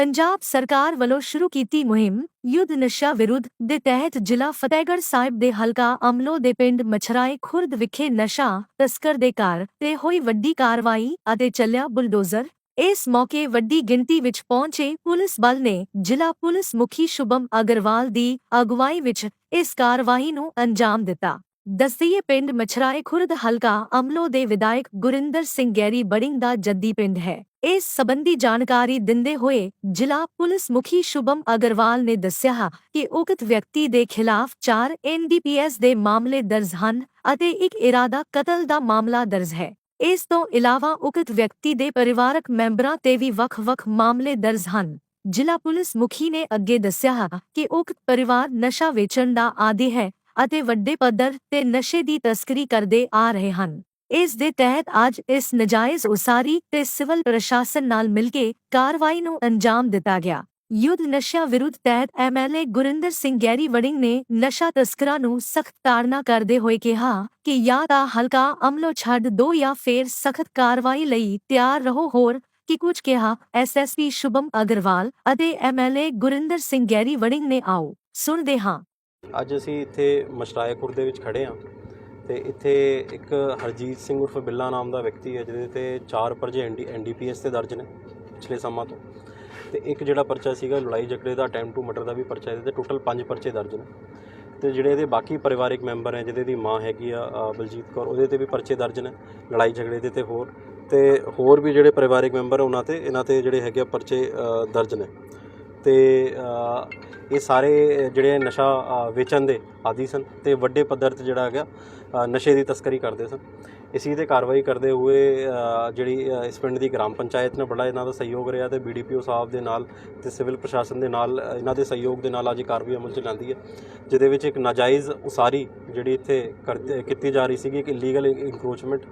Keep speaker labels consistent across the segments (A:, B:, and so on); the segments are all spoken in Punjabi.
A: ਪੰਜਾਬ ਸਰਕਾਰ ਵੱਲੋਂ ਸ਼ੁਰੂ ਕੀਤੀ ਮੁਹਿੰਮ ਯੁੱਧ ਨਸ਼ਾ ਵਿਰੁੱਧ ਦੇ ਤਹਿਤ ਜ਼ਿਲ੍ਹਾ ਫਤਿਹਗੜ੍ਹ ਸਾਹਿਬ ਦੇ ਹਲਕਾ ਅਮਲੋ ਦੇ ਪਿੰਡ ਮਛਰਾਏ ਖੁਰਦ ਵਿਖੇ ਨਸ਼ਾ ਤਸਕਰ ਦੇ ਘਰ ਤੇ ਹੋਈ ਵੱਡੀ ਕਾਰਵਾਈ ਅਤੇ ਚੱਲਿਆ ਬੁਲਡੋਜ਼ਰ। ਇਸ ਮੌਕੇ ਵੱਡੀ ਗਿਣਤੀ ਵਿੱਚ ਪਹੁੰਚੇ ਪੁਲਿਸ ਬਲ ਨੇ ਜ਼ਿਲ੍ਹਾ ਪੁਲਿਸ ਮੁਖੀ ਸ਼ੁਭਮ ਅਗਰਵਾਲ ਦੀ ਅਗਵਾਈ ਵਿੱਚ ਇਸ ਕਾਰਵਾਈ ਨੂੰ ਅੰਜਾਮ ਦਿੱਤਾ। ਦਸਤੀਏ ਪਿੰਡ ਮਛਰਾਏ ਖੁਰਦ ਹਲਕਾ ਅਮਲੋ ਦੇ ਵਿਧਾਇਕ ਗੁਰਿੰਦਰ ਸਿੰਘ ਗੈਰੀ ਬੜਿੰਗ ਦਾ ਜੱਦੀ ਪਿੰਡ ਹੈ। ਇਸ ਸਬੰਧੀ ਜਾਣਕਾਰੀ ਦਿੰਦੇ ਹੋਏ ਜ਼ਿਲ੍ਹਾ ਪੁਲਿਸ ਮੁਖੀ ਸ਼ੁਭਮ ਅਗਰਵਾਲ ਨੇ ਦੱਸਿਆ ਕਿ ਉਕਤ ਵਿਅਕਤੀ ਦੇ ਖਿਲਾਫ 4 ਐਨਡੀਪੀਐਸ ਦੇ ਮਾਮਲੇ ਦਰਜ ਹਨ ਅਤੇ ਇੱਕ ਇਰਾਦਾ ਕਤਲ ਦਾ ਮਾਮਲਾ ਦਰਜ ਹੈ। ਇਸ ਤੋਂ ਇਲਾਵਾ ਉਕਤ ਵਿਅਕਤੀ ਦੇ ਪਰਿਵਾਰਕ ਮੈਂਬਰਾਂ ਤੇ ਵੀ ਵੱਖ-ਵੱਖ ਮਾਮਲੇ ਦਰਜ ਹਨ। ਜ਼ਿਲ੍ਹਾ ਪੁਲਿਸ ਮੁਖੀ ਨੇ ਅੱਗੇ ਦੱਸਿਆ ਕਿ ਉਕਤ ਪਰਿਵਾਰ ਨਸ਼ਾ ਵੇਚਣ ਦਾ ਆਦੀ ਹੈ ਅਤੇ ਵੱਡੇ ਪੱਧਰ ਤੇ ਨਸ਼ੇ ਦੀ ਤਸਕਰੀ ਕਰਦੇ ਆ ਰਹੇ ਹਨ। ਇਸ ਦੇ ਤਹਿਤ ਅੱਜ ਇਸ ਨਜਾਇਜ਼ ਉਸਾਰੀ ਤੇ ਸਿਵਲ ਪ੍ਰਸ਼ਾਸਨ ਨਾਲ ਮਿਲ ਕੇ ਕਾਰਵਾਈ ਨੂੰ ਅੰਜਾਮ ਦਿੱਤਾ ਗਿਆ। ਯੁੱਧ ਨਸ਼ਾ ਵਿਰੁੱਧ ਤਹਿਤ ਐਮਐਲਏ ਗੁਰਿੰਦਰ ਸਿੰਘ ਗੈਰੀ ਵੜਿੰਗ ਨੇ ਨਸ਼ਾ ਤਸਕਰਾਂ ਨੂੰ ਸਖਤ ਤਾੜਨਾ ਕਰਦੇ ਹੋਏ ਕਿਹਾ ਕਿ ਜਾਂ ਤਾਂ ਹਲਕਾ ਅਮਲੋ ਛੱਡ ਦੋ ਜਾਂ ਫੇਰ ਸਖਤ ਕਾਰਵਾਈ ਲਈ ਤਿਆਰ ਰਹੋ। ਹੋਰ ਕਿ ਕੁਝ ਕਿਹਾ ਐਸਐਸਪੀ ਸ਼ੁਭਮ ਅਗਰਵਾਲ ਅਤੇ ਐਮਐਲਏ ਗੁਰਿੰਦਰ ਸਿੰਘ ਗੈਰੀ ਵੜਿੰਗ ਨੇ ਆਓ, ਸੁਣਦੇ ਹਾਂ।
B: ਅੱਜ ਅਸੀਂ ਇੱਥੇ ਮਸ਼ਰਾਏ ਦੇ ਵਿੱਚ ਖੜੇ ਹਾਂ। ਤੇ ਇੱਥੇ ਇੱਕ ਹਰਜੀਤ ਸਿੰਘ ਉਰਫ ਬਿੱਲਾ ਨਾਮ ਦਾ ਵਿਅਕਤੀ ਹੈ, ਜਿਹਦੇ ਤੇ ਚਾਰ ਪਰਜੇ ਐਨਡੀ ਐਨਡੀਪੀਐਸ ਤੇ ਦਰਜ ਨੇ ਪਿਛਲੇ ਸਮਾਂ ਤੋਂ। ਤੇ ਇੱਕ ਜਿਹੜਾ ਪਰਚਾ ਸੀਗਾ ਲੜਾਈ ਝਗੜੇ ਦਾ ਅਟੈਂਪਟ ਟੂ ਮਰਡਰ ਦਾ ਵੀ ਪਰਚਾ ਇਹਦੇ ਤੇ ਟੋਟਲ ਪੰਜ ਪਰਚੇ ਦਰਜ ਨੇ। ਤੇ ਜਿਹੜੇ ਇਹਦੇ ਬਾਕੀ ਪਰਿਵਾਰਿਕ ਮੈਂਬਰ ਹੈ ਜਿਹਦੇ ਦੀ ਮਾਂ ਹੈਗੀ ਆ ਬਲਜੀਤ ਕੌਰ, ਉਹਦੇ ਤੇ ਵੀ ਪਰਚੇ ਦਰਜ ਨੇ, ਲੜਾਈ ਝਗੜੇ ਦੇ ਤੇ ਹੋਰ। ਤੇ ਹੋਰ ਵੀ ਜਿਹੜੇ ਪਰਿਵਾਰਿਕ ਮੈਂਬਰ ਉਹਨਾਂ ਤੇ, ਇਹਨਾਂ ਤੇ ਜਿਹੜੇ ਹੈਗੇ ਆ ਪਰਚੇ ਦਰਜ ਨੇ। ਤੇ ਇਹ ਸਾਰੇ ਜਿਹੜੇ ਨਸ਼ਾ ਵੇਚਣ ਦੇ ਆਦੀ ਸਨ, ਤੇ ਵੱਡੇ ਪੱਧਰ ਤੇ ਜਿਹੜਾ ਹੈਗਾ ਨਸ਼ੇ ਦੀ ਤਸਕਰੀ ਕਰਦੇ ਸਨ। ਇਸੀ ਤੇ ਕਾਰਵਾਈ ਕਰਦੇ ਹੋਏ ਜਿਹੜੀ ਇਸ ਪਿੰਡ ਦੀ ਗ੍ਰਾਮ ਪੰਚਾਇਤ ਨੇ ਬੜਾ ਇਹਨਾਂ ਦਾ ਸਹਿਯੋਗ ਰਿਹਾ ਤੇ ਬੀਡੀਪੀਓ ਸਾਹਿਬ ਦੇ ਨਾਲ ਤੇ ਸਿਵਲ ਪ੍ਰਸ਼ਾਸਨ ਦੇ ਨਾਲ ਇਹਨਾਂ ਦੇ ਸਹਿਯੋਗ ਦੇ ਨਾਲ ਅੱਜ ਕਾਰਵਾਈ ਅਮਲ ਚ ਲਿਆਂਦੀ ਹੈ। ਜਿਹਦੇ ਵਿੱਚ ਇੱਕ ਨਾਜਾਇਜ਼ ਉਸਾਰੀ ਜਿਹੜੀ ਇੱਥੇ ਕਰਦੇ, ਕੀਤੀ ਜਾ ਰਹੀ ਸੀਗੀ, ਇੱਕ ਇਲੀਗਲ ਇਨਕਰੋਚਮੈਂਟ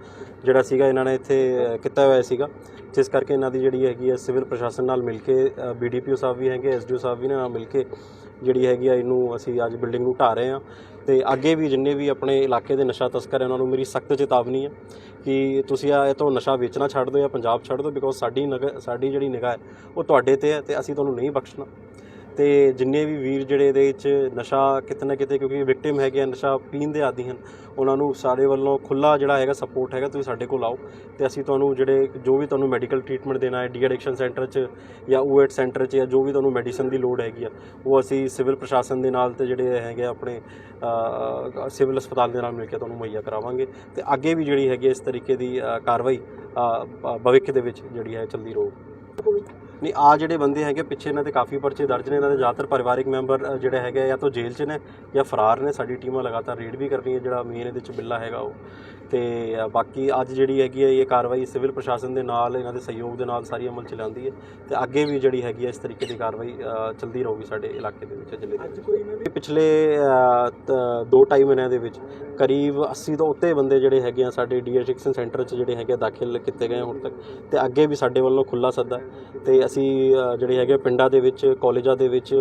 B: ਜਿਹੜਾ ਸੀਗਾ, ਇਹਨਾਂ ਨੇ ਇੱਥੇ ਕੀਤਾ ਹੋਇਆ ਸੀਗਾ। ਜਿਸ ਕਰਕੇ ਇਹਨਾਂ ਦੀ ਜਿਹੜੀ ਹੈਗੀ ਹੈ, ਸਿਵਲ ਪ੍ਰਸ਼ਾਸਨ ਨਾਲ ਮਿਲ ਕੇ ਬੀਡੀਪੀਓ ਸਾਹਿਬ ਵੀ ਹੈਗੇ ਐਸਡੀਓ ਸਾਹਿਬ ਵੀ ਨੇ ਨਾਲ ਮਿਲ ਕੇ ਜਿਹੜੀ ਹੈਗੀ ਆ, ਇਹਨੂੰ ਅਸੀਂ ਅੱਜ ਬਿਲਡਿੰਗ ਨੂੰ ਢਾ ਰਹੇ ਹਾਂ। ਤੇ ਅੱਗੇ ਵੀ ਜਿੰਨੇ ਵੀ ਆਪਣੇ ਇਲਾਕੇ ਦੇ ਨਸ਼ਾ ਤਸਕਰ ਹੈ, ਉਹਨਾਂ ਨੂੰ ਮੇਰੀ ਸਖਤ ਚੇਤਾਵਨੀ ਹੈ ਕਿ ਤੁਸੀਂ ਆ ਇਹ ਤੋਂ ਨਸ਼ਾ ਵੇਚਣਾ ਛੱਡ ਦਿਓ ਜਾਂ ਪੰਜਾਬ ਛੱਡ ਦਿਓ ਬਿਕੋਜ਼ ਸਾਡੀ ਨਗ ਸਾਡੀ ਜਿਹੜੀ ਨਿਗਾਹ ਹੈ, ਉਹ ਤੁਹਾਡੇ ਤੇ ਹੈ ਤੇ ਅਸੀਂ ਤੁਹਾਨੂੰ ਨਹੀਂ ਬਖਸ਼ਣਾ। ਤੇ ਜਿੰਨੇ ਵੀ ਵੀਰ ਜਿਹੜੇ ਇਹਦੇ ਵਿੱਚ ਨਸ਼ਾ ਕਿਤੇ ਨਾ ਕਿਤੇ ਕਿਉਂਕਿ ਵਿਕਟਿਮ ਹੈਗੇ ਆ, ਨਸ਼ਾ ਪੀਣ ਦੇ ਆਦੀ ਹਨ, ਉਹਨਾਂ ਨੂੰ ਸਾਡੇ ਵੱਲੋਂ ਖੁੱਲਾ ਜਿਹੜਾ ਹੈਗਾ ਸਪੋਰਟ ਹੈਗਾ, ਤੁਸੀਂ ਸਾਡੇ ਕੋਲ ਆਓ ਤੇ ਅਸੀਂ ਤੁਹਾਨੂੰ ਜਿਹੜੇ ਜੋ ਵੀ ਤੁਹਾਨੂੰ ਮੈਡੀਕਲ ਟ੍ਰੀਟਮੈਂਟ ਦੇਣਾ ਹੈ, ਡੀ ਐਡਿਕਸ਼ਨ ਸੈਂਟਰ 'ਚ ਜਾਂ ਓਐਟ ਸੈਂਟਰ 'ਚ ਜਾਂ ਜੋ ਵੀ ਤੁਹਾਨੂੰ ਮੈਡੀਸਨ ਦੀ ਲੋੜ ਹੈਗੀ ਆ, ਉਹ ਅਸੀਂ ਸਿਵਲ ਪ੍ਰਸ਼ਾਸਨ ਦੇ ਨਾਲ ਤੇ ਜਿਹੜੇ ਹੈਗੇ ਆ ਆਪਣੇ ਸਿਵਲ ਹਸਪਤਾਲ ਦੇ ਨਾਲ ਮਿਲ ਕੇ ਤੁਹਾਨੂੰ ਮੁਹੱਈਆ ਕਰਾਵਾਂਗੇ ਤੇ ਅੱਗੇ ਵੀ ਜਿਹੜੀ ਹੈਗੀ ਹੈ ਇਸ ਤਰੀਕੇ ਦੀ ਕਾਰਵਾਈ ਭਵਿੱਖ ਦੇ ਵਿੱਚ ਜਿਹੜੀ ਹੈ ਚੱਲਦੀ ਰਹੂ। ਨਹੀਂ ਆ ਜਿਹੜੇ ਬੰਦੇ ਹੈਗੇ ਪਿੱਛੇ ਇਹਨਾਂ ਤੇ ਕਾਫੀ ਪਰਚੇ ਦਰਜ ਨੇ ਇਹਨਾਂ ਦੇ ਜ਼ਿਆਦਾਤਰ ਪਰਿਵਾਰਿਕ ਮੈਂਬਰ ਜਿਹੜੇ ਹੈਗੇ ਆ ਜਾਂ ਤਾਂ ਜੇਲ੍ਹ 'ਚ ਨੇ ਜਾਂ ਫਰਾਰ ਨੇ ਸਾਡੀ ਟੀਮਾਂ ਲਗਾਤਾਰ ਰੇਡ ਵੀ ਕਰ ਰਹੀ ਹੈ ਜਿਹੜਾ ਮੇਨ ਇਹਦੇ 'ਚ ਬਿੱਲਾ ਹੈਗਾ ਉਹ। ਤੇ ਬਾਕੀ ਅੱਜ ਜਿਹੜੀ ਹੈਗੀ ਹੈ ਇਹ ਕਾਰਵਾਈ ਸਿਵਲ ਪ੍ਰਸ਼ਾਸਨ ਦੇ ਨਾਲ ਇਹਨਾਂ ਦੇ ਸਹਿਯੋਗ ਦੇ ਨਾਲ ਸਾਰੀ ਅਮਲ ਚ ਲਿਆਂਦੀ ਹੈ ਤੇ ਅੱਗੇ ਵੀ ਜਿਹੜੀ ਹੈਗੀ ਹੈ ਇਸ ਤਰੀਕੇ ਦੀ ਕਾਰਵਾਈ ਅ, ਚੱਲਦੀ ਰਹੂਗੀ ਸਾਡੇ ਇਲਾਕੇ ਦੇ ਵਿੱਚ ਜ਼ਿਲ੍ਹੇ ਦੇ ਵਿੱਚ। ਇਹ ਪਿਛਲੇ 2.5 ਮਹੀਨਿਆਂ ਦੇ ਵਿੱਚ ਕਰੀਬ 80 ਤੋਂ ਉੱਤੇ ਬੰਦੇ ਜਿਹੜੇ ਹੈਗੇ ਆ ਸਾਡੇ ਡੀਐਡਿਕਸ਼ਨ ਸੈਂਟਰ 'ਚ ਜਿਹੜੇ ਹੈਗੇ ਆ ਦਾਖਲ ਕੀਤੇ ਗਏ ਹੁਣ ਤੱਕ। ਤੇ ਅੱਗੇ ਵੀ ਸਾਡੇ ਵੱਲੋਂ ਖੁੱਲਾ ਸੱਦਾ ਹੈ। ਤੇ ਅਸੀਂ ਜਿਹੜੇ ਹੈਗੇ ਆ ਪਿੰਡਾਂ ਦੇ ਵਿੱਚ, ਕਾਲਜਾਂ ਦੇ ਵਿੱਚ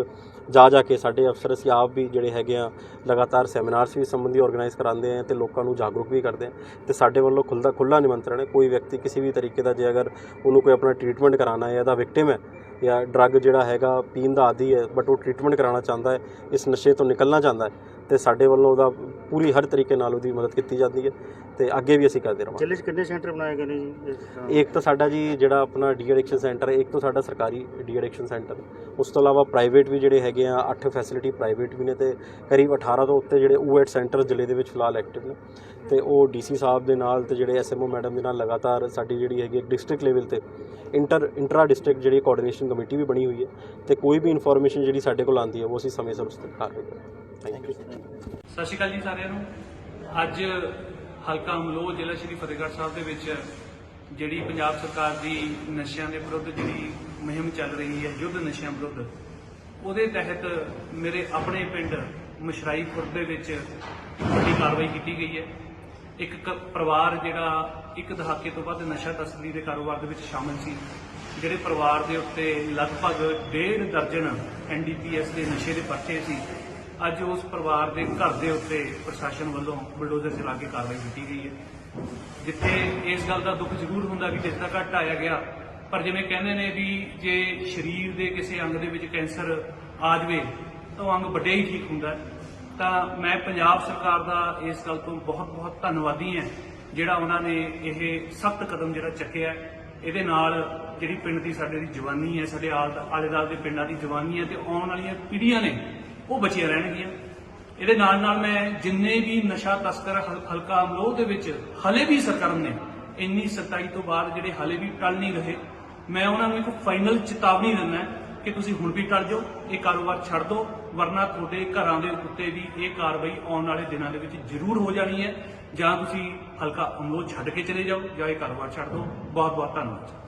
B: ਜਾ ਜਾ ਕੇ ਸਾਡੇ ਅਫਸਰ, ਅਸੀਂ ਆਪ ਵੀ ਜਿਹੜੇ ਹੈਗੇ ਆ, ਲਗਾਤਾਰ ਸੈਮੀਨਾਰਸ ਵੀ ਸੰਬੰਧੀ ਆਰਗੇਨਾਈਜ਼ ਕਰਾਉਂਦੇ ਆ ਤੇ ਲੋਕਾਂ ਨੂੰ ਜਾਗਰੂਕ ਵੀ ਕਰਦੇ ਆ ਤੇ ਸਾਡੇ ਵੱਲੋਂ ਖੁੱਲ੍ਹਾ ਖੁੱਲ੍ਹਾ ਨਿਮੰਤਰਣ ਹੈ। ਕੋਈ ਵਿਅਕਤੀ ਕਿਸੇ ਵੀ ਤਰੀਕੇ ਦਾ ਜੇ ਅਗਰ ਉਹਨੂੰ ਕੋਈ ਆਪਣਾ ਟ੍ਰੀਟਮੈਂਟ ਕਰਾਉਣਾ ਹੈ ਜਾਂ ਵਿਕਟਿਮ ਹੈ ਜਾਂ ਡਰੱਗ ਜਿਹੜਾ ਹੈਗਾ, ਪੀਣ ਦਾ ਆਦੀ ਹੈ ਬਟ ਉਹ ਟ੍ਰੀਟਮੈਂਟ ਕਰਾਉਣਾ ਚਾਹੁੰਦਾ ਹੈ, ਇਸ ਨਸ਼ੇ ਤੋਂ ਨਿਕਲਣਾ ਚਾਹੁੰਦਾ ਹੈ ਤੇ ਸਾਡੇ ਵੱਲੋਂ ਉਹਦਾ ਪੂਰੀ ਹਰ ਤਰੀਕੇ ਨਾਲ ਉਹਦੀ ਮਦਦ ਕੀਤੀ ਜਾਂਦੀ ਹੈ ਤੇ ਅੱਗੇ ਵੀ ਅਸੀਂ ਕਰਦੇ ਰਹਾਂਗੇ
C: ਜ਼ਿਲ੍ਹੇ 'ਚ ਕਿੰਨੇ ਸੈਂਟਰ ਬਣਾਏ ਗਏ ਨੇ ਜੀ?
B: ਇੱਕ ਤਾਂ ਸਾਡਾ ਜੀ ਜਿਹੜਾ ਆਪਣਾ ਡੀ ਐਡਿਕਸ਼ਨ ਸੈਂਟਰ ਹੈ ਇੱਕ ਤਾਂ ਸਾਡਾ ਸਰਕਾਰੀ ਡੀ ਐਡਿਕਸ਼ਨ ਸੈਂਟਰ ਉਸ ਤੋਂ ਇਲਾਵਾ ਪ੍ਰਾਈਵੇਟ ਵੀ ਜਿਹੜੇ ਹੈਗੇ ਆ 8 ਫੈਸਿਲਿਟੀ ਪ੍ਰਾਈਵੇਟ ਵੀ ਨੇ ਤੇ ਕਰੀਬ 18 ਤੋਂ ਉੱਤੇ ਜਿਹੜੇ ਓਐਟ ਸੈਂਟਰ ਜ਼ਿਲ੍ਹੇ ਦੇ ਵਿੱਚ ਫਿਲਹਾਲ ਐਕਟਿਵ ਨੇ। ਤੇ ਉਹ ਡੀਸੀ ਸਾਹਿਬ ਦੇ ਨਾਲ ਤੇ ਜਿਹੜੇ ਐਸਐਮਓ ਮੈਡਮ ਦੇ ਨਾਲ ਲਗਾਤਾਰ ਸਾਡੀ ਜਿਹੜੀ ਹੈਗੀ ਡਿਸਟ੍ਰਿਕਟ ਲੈਵਲ ਤੇ ਇੰਟਰ ਇੰਟਰਾ ਡਿਸਟ੍ਰਿਕਟ ਜਿਹੜੀ ਕੋਆਰਡੀਨੇਸ਼ਨ ਕਮੇਟੀ ਵੀ ਬਣੀ ਹੋਈ ਹੈ ਤੇ ਕੋਈ ਵੀ ਇਨਫੋਰਮੇਸ਼ਨ ਜਿਹੜੀ ਸਾਡੇ ਕੋਲ ਆਉਂਦੀ ਹੈ ਉਹ ਅਸੀਂ ਸਮੇਂ ਸਿਰ ਉਸ ਤੇ ਕਾਰਵਾਈ ਕਰਾਂਗੇ ਥੈਂਕ ਯੂ
D: ਸਤਿ ਸ਼੍ਰੀ ਅਕਾਲ ਜੀ ਸਾਰਿਆਂ ਨੂੰ। ਅੱਜ ਹਲਕਾ ਅਮਲੋਹ ਜ਼ਿਲ੍ਹਾ ਸ਼੍ਰੀ ਫਤਿਹਗੜ੍ਹ ਸਾਹਿਬ ਦੇ ਵਿੱਚ ਜਿਹੜੀ ਪੰਜਾਬ ਸਰਕਾਰ ਦੀ ਨਸ਼ਿਆਂ ਦੇ ਵਿਰੁੱਧ ਜਿਹੜੀ ਮੁਹਿੰਮ ਚੱਲ ਰਹੀ ਹੈ, ਯੁੱਧ ਨਸ਼ਿਆਂ ਵਿਰੁੱਧ, ਉਹਦੇ ਤਹਿਤ ਮੇਰੇ ਆਪਣੇ ਪਿੰਡ ਮਸ਼ਰਾਈ ਖੁਰਦ ਦੇ ਵਿੱਚ ਵੱਡੀ ਕਾਰਵਾਈ ਕੀਤੀ ਗਈ ਹੈ। ਇੱਕ ਕ- ਪਰਿਵਾਰ ਜਿਹੜਾ ਇੱਕ ਦਹਾਕੇ ਤੋਂ ਵੱਧ ਨਸ਼ਾ ਤਸਕਰੀ ਦੇ ਕਾਰੋਬਾਰ ਦੇ ਵਿੱਚ ਸ਼ਾਮਲ ਸੀ, ਜਿਹੜੇ ਪਰਿਵਾਰ ਦੇ ਉੱਤੇ ਲਗਭਗ ਡੇਢ ਦਰਜਨ ਐਨਡੀਪੀਐਸ ਦੇ ਨਸ਼ੇ ਦੇ ਪਰਚੇ ਸੀ। ਅੱਜ ਉਸ ਪਰਿਵਾਰ ਦੇ ਘਰ ਦੇ ਉੱਤੇ ਪ੍ਰਸ਼ਾਸਨ ਵੱਲੋਂ ਬਲਡੋਜ਼ਰ ਚਲਾ ਕੇ ਕਾਰਵਾਈ ਕੀਤੀ ਗਈ ਹੈ, ਜਿੱਥੇ ਇਸ ਗੱਲ ਦਾ ਦੁੱਖ ਜ਼ਰੂਰ ਹੁੰਦਾ ਕਿ ਜਿਸ ਦਾ ਘਟ ਆਇਆ ਗਿਆ। ਪਰ ਜਿਵੇਂ ਕਹਿੰਦੇ ਨੇ ਵੀ ਜੇ ਸਰੀਰ ਦੇ ਕਿਸੇ ਅੰਗ ਦੇ ਵਿੱਚ ਕੈਂਸਰ ਆ ਜਾਵੇ, ਤਾਂ ਉਹ ਅੰਗ ਵੱਡੇ ਹੀ ਠੀਕ ਹੁੰਦਾ ਤਾਂ ਮੈਂ ਪੰਜਾਬ ਸਰਕਾਰ ਦਾ ਇਸ ਗੱਲ ਤੋਂ ਬਹੁਤ ਬਹੁਤ ਧੰਨਵਾਦੀ ਹਾਂ, ਜਿਹੜਾ ਉਹਨਾਂ ਨੇ ਇਹ ਸਖਤ ਕਦਮ ਜਿਹੜਾ ਚੱਕਿਆ ਇਹਦੇ ਨਾਲ ਜਿਹੜੀ ਪਿੰਡ ਦੀ ਸਾਡੇ ਦੀ ਜਵਾਨੀ ਹੈ, ਸਾਡੇ ਆਲ- ਆਲੇ ਦਾਲ ਦੇ ਪਿੰਡਾਂ ਦੀ ਜਵਾਨੀ ਹੈ ਤੇ ਆਉਣ ਵਾਲੀਆਂ ਪੀੜ੍ਹੀਆਂ ਨੇ ਉਹ ਬਚੀਆਂ ਰਹਿਣਗੀਆਂ। ਇਹਦੇ ਨਾਲ ਨਾਲ ਮੈਂ ਜਿੰਨੇ ਵੀ ਨਸ਼ਾ ਤਸਕਰ ਹਲ- ਹਲਕਾ ਅਮਲੋਹ ਦੇ ਵਿੱਚ ਹਲੇ ਵੀ ਸਰਗਰਮ ਨੇ, ਇੰਨੀ ਸਤਾਈ ਤੋਂ ਬਾਅਦ ਜਿਹੜੇ ਹਲੇ ਵੀ ਟਲ ਨਹੀਂ ਰਹੇ, ਮੈਂ ਉਹਨਾਂ ਨੂੰ ਇੱਕ ਫਾਈਨਲ ਚੇਤਾਵਨੀ ਦਿੰਦਾ ਕਿ ਤੁਸੀਂ ਹੁਣ ਵੀ ਟਲ ਜਾਓ, ਇਹ ਕਾਰੋਬਾਰ ਛੱਡ ਦਿਓ, ਵਰਨਾ ਤੁਹਾਡੇ ਘਰਾਂ ਦੇ ਉੱਤੇ ਵੀ ਇਹ ਕਾਰਵਾਈ ਆਉਣ ਵਾਲੇ ਦਿਨਾਂ ਦੇ ਵਿੱਚ ਜ਼ਰੂਰ ਹੋ ਜਾਣੀ ਹੈ, ਜਾਂ ਤੁਸੀਂ ਹਲਕਾ ਅਮਲੋਹ ਛੱਡ ਕੇ ਚਲੇ ਜਾਓ, ਜਾਂ ਇਹ ਕਾਰੋਬਾਰ ਛੱਡ ਦਿਓ। ਬਹੁਤ ਬਹੁਤ ਧੰਨਵਾਦ।